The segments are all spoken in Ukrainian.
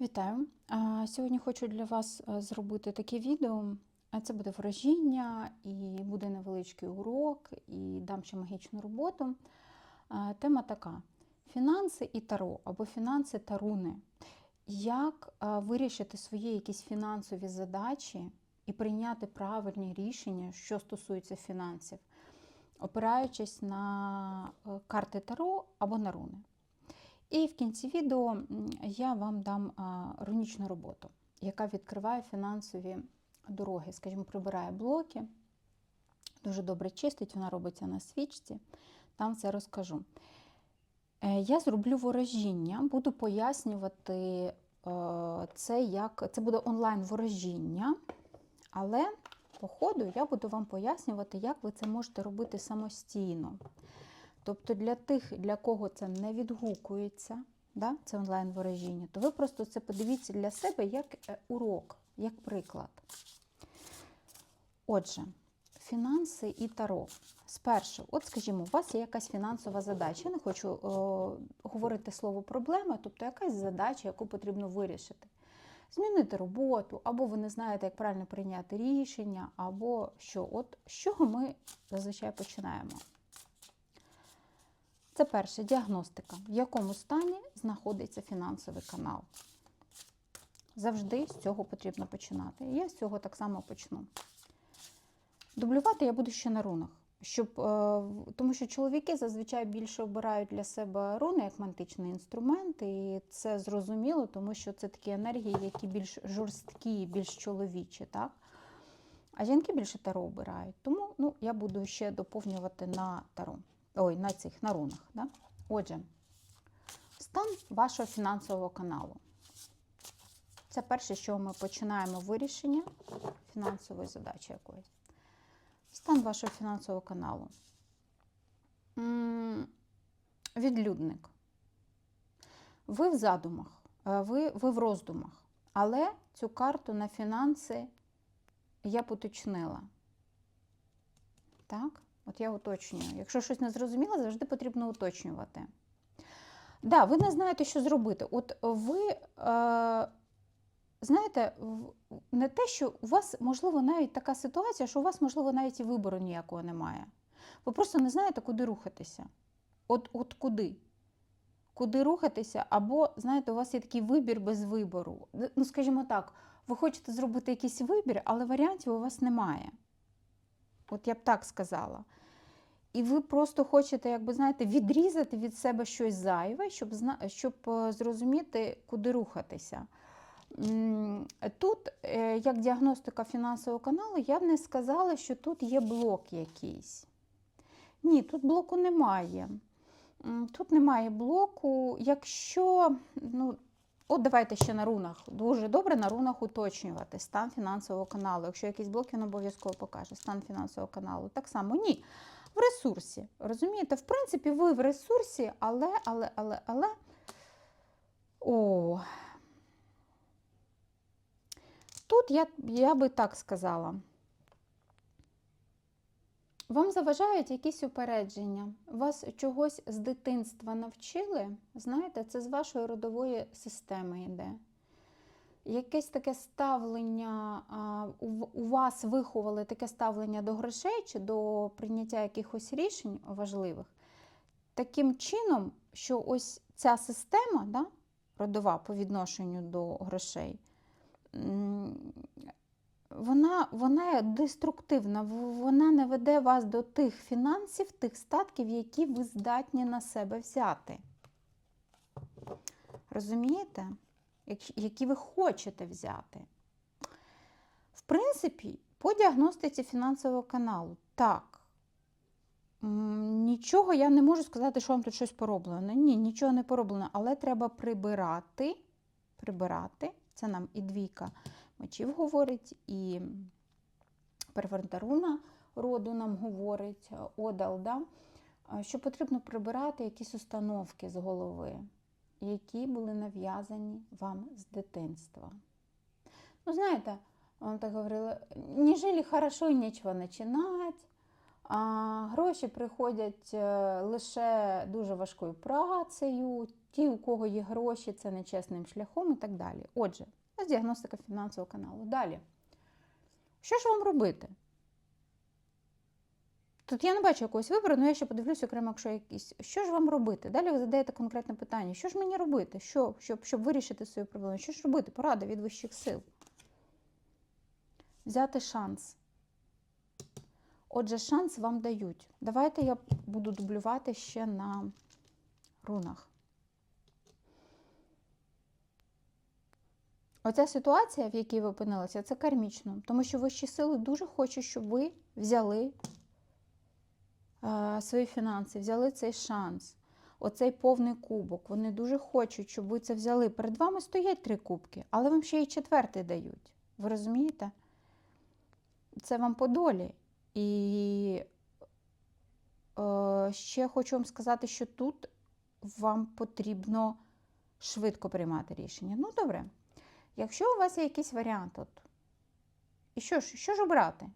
Вітаю! Сьогодні хочу для вас е, зробити таке відео. Це буде вражіння і буде невеличкий урок, і дам ще магічну роботу. Тема така: фінанси і таро або фінанси та руни. Як вирішити свої якісь фінансові задачі і прийняти правильні рішення, що стосується фінансів, опираючись на е, карти таро або на руни. І в кінці відео я вам дам рунічну роботу, яка відкриває фінансові дороги, скажімо, прибирає блоки, дуже добре чистить, вона робиться на свічці, там все розкажу. Е, Я зроблю ворожіння, буду пояснювати е, це як це буде онлайн ворожіння, але по ходу я буду вам пояснювати, як ви це можете робити самостійно. Тобто для тих, для кого це не відгукується, да, це онлайн ворожіння, то ви просто це подивіться для себе як е, урок, як приклад. Отже, фінанси і таро. Спершу, от скажімо, у вас є якась фінансова задача. Я не хочу е, говорити слово проблема, тобто якась задача, яку потрібно вирішити. Змінити роботу, або ви не знаєте, як правильно прийняти рішення, або що. От з чого ми зазвичай починаємо. Це перше діагностика, в якому стані знаходиться фінансовий канал. Завжди з цього потрібно починати. Я з цього так само почну. Дублювати я буду ще на рунах, щоб, е, тому що чоловіки зазвичай більше обирають для себе руни як мантичний інструмент, і це зрозуміло, тому що це такі енергії, які більш жорсткі, більш чоловічі. Так? А жінки більше таро обирають. Тому ну, я буду ще доповнювати на таро. Ой, на цих на рунах. Да? Отже, стан вашого фінансового каналу. Це перше, що ми починаємо вирішення фінансової задачі якоїсь. Стан вашого фінансового каналу. Відлюдник. Ви в задумах, е, ви, ви в роздумах. Але цю карту на фінанси я поточнила. Так? От я уточнюю. Якщо щось не зрозуміло, завжди потрібно уточнювати. Да, ви не знаєте, що зробити. От ви е, знаєте, не те, що у вас, можливо, навіть така ситуація, що у вас, можливо, навіть і вибору ніякого немає. Ви просто не знаєте, куди рухатися. От, от куди? Куди рухатися, або, знаєте, у вас є такий вибір без вибору. Ну, скажімо так, ви хочете зробити якийсь вибір, але варіантів у вас немає. От я б так сказала. І ви просто хочете, якби знаєте, відрізати від себе щось зайве, щоб, щоб е, зрозуміти, куди рухатися. Тут, е, як діагностика фінансового каналу, я б не сказала, що тут є блок якийсь. Ні, тут блоку немає. Тут немає блоку. Якщо, ну, от давайте ще на рунах. Дуже добре на рунах уточнювати стан фінансового каналу. Якщо якийсь блок, він обов'язково покаже стан фінансового каналу. Так само ні. В ресурсі. Розумієте, в принципі, ви в ресурсі, але, але, але, але. О. Тут я, я би так сказала. Вам заважають якісь упередження, вас чогось з дитинства навчили, знаєте, це з вашої родової системи йде. Якесь таке ставлення, у вас виховали таке ставлення до грошей чи до прийняття якихось рішень важливих, таким чином, що ось ця система, да, родова по відношенню до грошей, вона, вона деструктивна, вона не веде вас до тих фінансів, тих статків, які ви здатні на себе взяти. Розумієте? Які ви хочете взяти. В принципі, по діагностиці фінансового каналу, так. Нічого я не можу сказати, що вам тут щось пороблено. Ні, нічого не пороблено, але треба прибирати. Прибирати. Це нам і двійка мечів говорить, і перевернута роду нам говорить, одал, да? що потрібно прибирати якісь установки з голови, які були нав'язані вам з дитинства. Ну, знаєте, вам так говорили, ніжелі хорошо нічого починати, гроші приходять е, лише дуже важкою працею. Ті, у кого є гроші, це нечесним шляхом і так далі. Отже, ось діагностика фінансового каналу. Далі. Що ж вам робити? Тут я не бачу якогось вибору, але я ще подивлюся окремо, якщо якісь. Що ж вам робити? Далі ви задаєте конкретне питання: що ж мені робити? Що, щоб, щоб вирішити свою проблему? Що ж робити? Порада від вищих сил. Взяти шанс. Отже, шанс вам дають. Давайте я буду дублювати ще на рунах. Оця ситуація, в якій ви опинилися, це кармічно, тому що вищі сили дуже хочуть, щоб ви взяли е, свої фінанси, взяли цей шанс, оцей повний кубок. Вони дуже хочуть, щоб ви це взяли. Перед вами стоять три кубки, але вам ще й четвертий дають. Ви розумієте? Це вам по долі. І е, ще хочу вам сказати, що тут вам потрібно швидко приймати рішення. Ну, добре. Якщо у вас є якийсь варіант, от, і що ж, що ж обрати?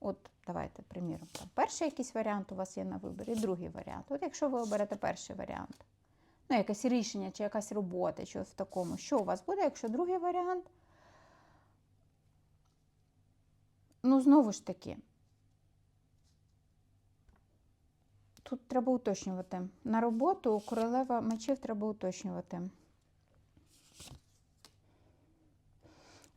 От, давайте, приміром, там, перший якийсь варіант у вас є на виборі, другий варіант. От якщо ви оберете перший варіант, ну, якесь рішення, чи якась робота, чи в такому, що у вас буде, якщо другий варіант? Ну, знову ж таки, тут треба уточнювати. На роботу королева мечів треба уточнювати.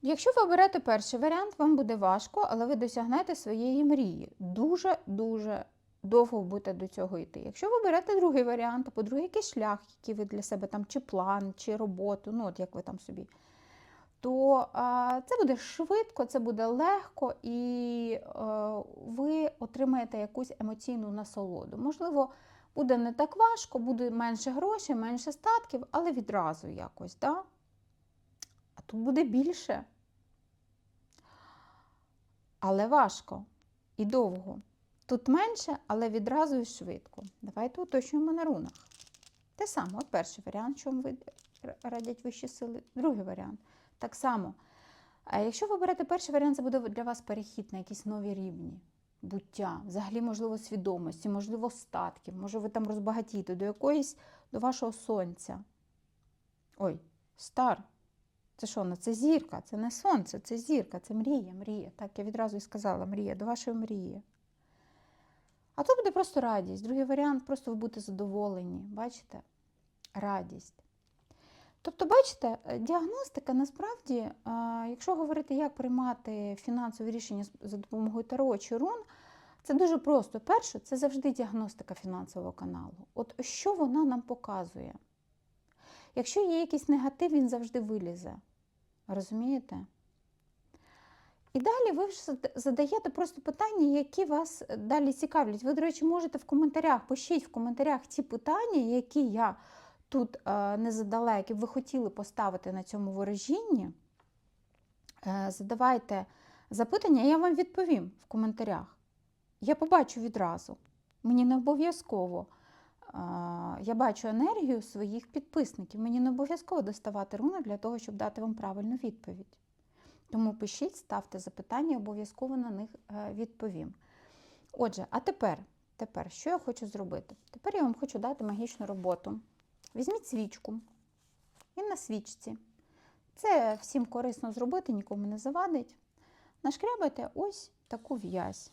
Якщо ви оберете перший варіант, вам буде важко, але ви досягнете своєї мрії. Дуже-дуже довго будете до цього йти. Якщо ви берете другий варіант, або другий якийсь шлях, який ви для себе там, чи план, чи роботу, ну от як ви там собі, то це буде швидко, це буде легко, і ви отримаєте якусь емоційну насолоду. Можливо, буде не так важко, буде менше грошей, менше статків, але відразу якось. Да? А тут буде більше. Але важко і довго. Тут менше, але відразу і швидко. Давайте уточнюємо на рунах. Те саме, от перший варіант, що вам радять вищі сили, другий варіант. Так само. Якщо ви берете перший варіант, це буде для вас перехід на якісь нові рівні буття, взагалі, можливо, свідомості, можливо, статків, може ви там розбагатієте до якоїсь, до вашого сонця. Ой, стар. Це що, ну, це зірка, це не сонце, це зірка, це мрія, мрія. Так, я відразу і сказала, мрія, до вашої мрії. А тут буде просто радість. Другий варіант просто ви будете задоволені. Бачите? Радість. Тобто, бачите, діагностика насправді, якщо говорити, як приймати фінансові рішення за допомогою таро чи рун, це дуже просто. Перше, це завжди діагностика фінансового каналу. От що вона нам показує? Якщо є якийсь негатив, він завжди вилізе. Розумієте? І далі ви ж задаєте просто питання, які вас далі цікавлять. Ви, до речі, можете в коментарях, пишіть в коментарях ті питання, які я тут е, не які ви хотіли поставити на цьому ворожінні. Е, задавайте запитання, я вам відповім в коментарях. Я побачу відразу. Мені не обов'язково. Я бачу енергію своїх підписників. Мені не обов'язково доставати руни для того, щоб дати вам правильну відповідь. Тому пишіть, ставте запитання, обов'язково на них е, відповім. Отже, а тепер, тепер, що я хочу зробити? Тепер я вам хочу дати магічну роботу. Візьміть свічку і на свічці. Це всім корисно зробити, нікому не завадить. Нашкрябайте ось таку в'язь.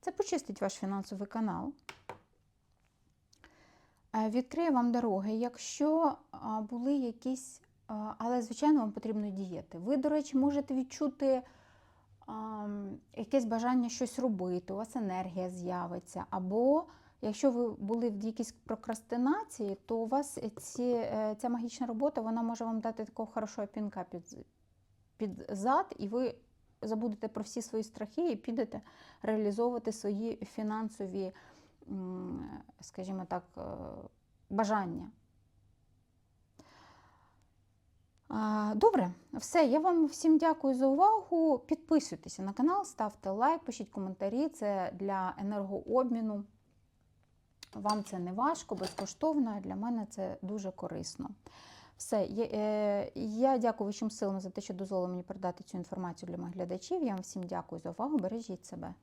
Це почистить ваш фінансовий канал. Е, відкриє вам дороги, якщо були якісь, але, звичайно, вам потрібно діяти. Ви, до речі, можете відчути якесь бажання щось робити, у вас енергія з'явиться. Або, якщо ви були в якійсь прокрастинації, то у вас ці, е, ця магічна робота вона може вам дати такого хорошого пінка під, під зад, і ви забудете про всі свої страхи і підете реалізовувати свої фінансові, скажімо так, е, бажання. Добре, все. Я вам всім дякую за увагу. Підписуйтеся на канал, ставте лайк, пишіть коментарі, це для енергообміну. вам це не важко, безкоштовно, а для мене це дуже корисно. Все, я, е, я дякую Вищим силам за те, що дозволили мені передати цю інформацію для моїх глядачів. Я вам всім дякую за увагу. Бережіть себе.